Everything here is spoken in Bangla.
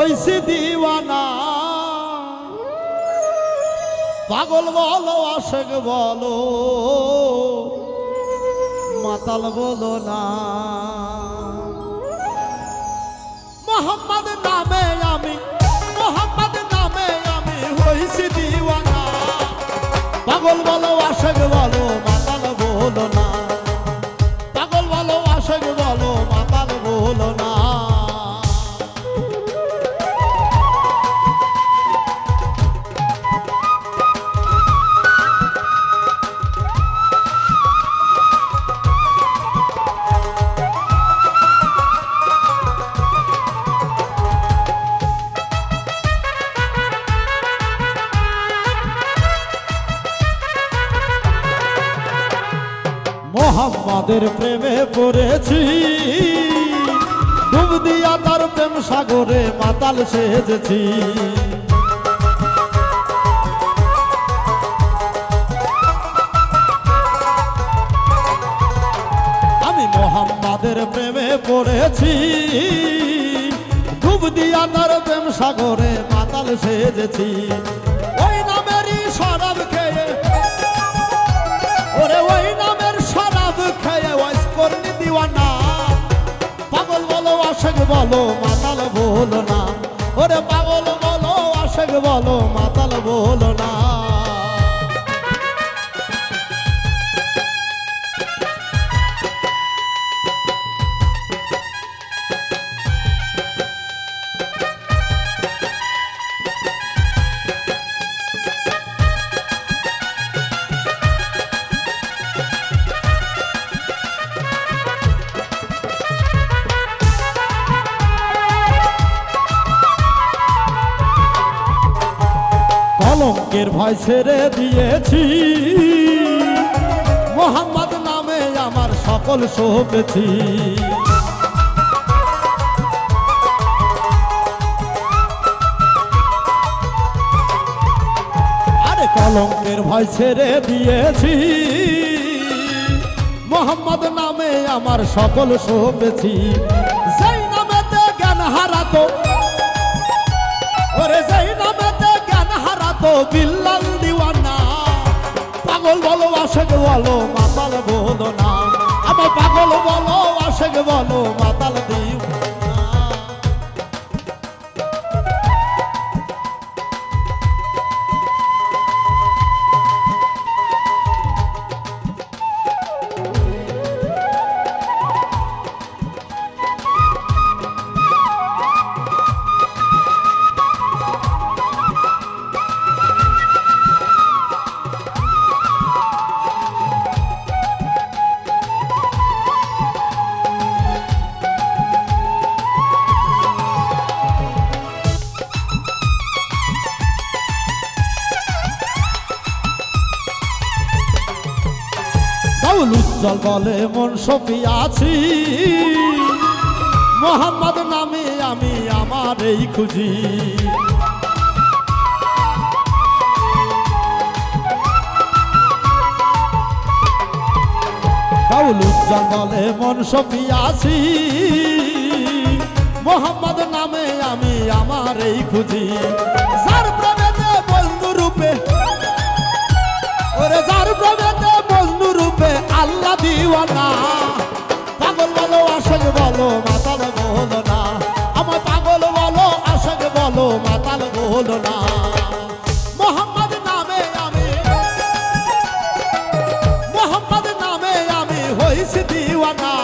হইছি দিওয়ানা। পাগল বলো, আশেক বলো, মাতাল বলো না। মোহাম্মদ নামে আমি, মোহাম্মদ নামে আমি হইছি দিওয়ানা। পাগল বলো, আশেক বলো, মাতাল বলো না। মোহাম্মদের প্রেমে পড়েছি। ডুব দিয়া তার প্রেম সাগরে মাতাল সেজেছি। আমি মোহাম্মদের প্রেমে পড়েছি। ডুব দিয়া তার প্রেম সাগরে মাতাল সেজেছি। ওই নামেরই শরাব বলো মাতাল বলো না। ওরে পাগল বলো আশেক বলো কলঙ্কের ভয় ছেড়ে দিয়েছি। মোহাম্মদ নামে আমার সকল সপেছি আরে কলঙ্কের ভয় ছেড়ে দিয়েছি। মোহাম্মদ নামে আমার সকল সপেছি সেই নামেতে জ্ঞান হারাতো জ্ঞান বিল্লাল দিওয়ানা, পাগল বলো, আশেক বলো, মাতাল বলো না আমার পাগল বলো, আশেক বলো, মাতাল দিওয়ানা। বাউল উজ্জ্বল বলে মন সপিয়াছি মোহাম্মদ নামে আমি আমার এই খুঁজি। বাউল উজ্জ্বল বলে মন সপিয়াছি মোহাম্মদ নামে আমি আমার এই খুঁজি দিওয়ানা পাগল বলো আসল বলো, মাতাল বলো না। আমার পাগল বলো আসল বলো, মাতাল বলো না। মোহাম্মদ নামে আমি, মোহাম্মদ নামে আমি হইছি দিওয়ানা।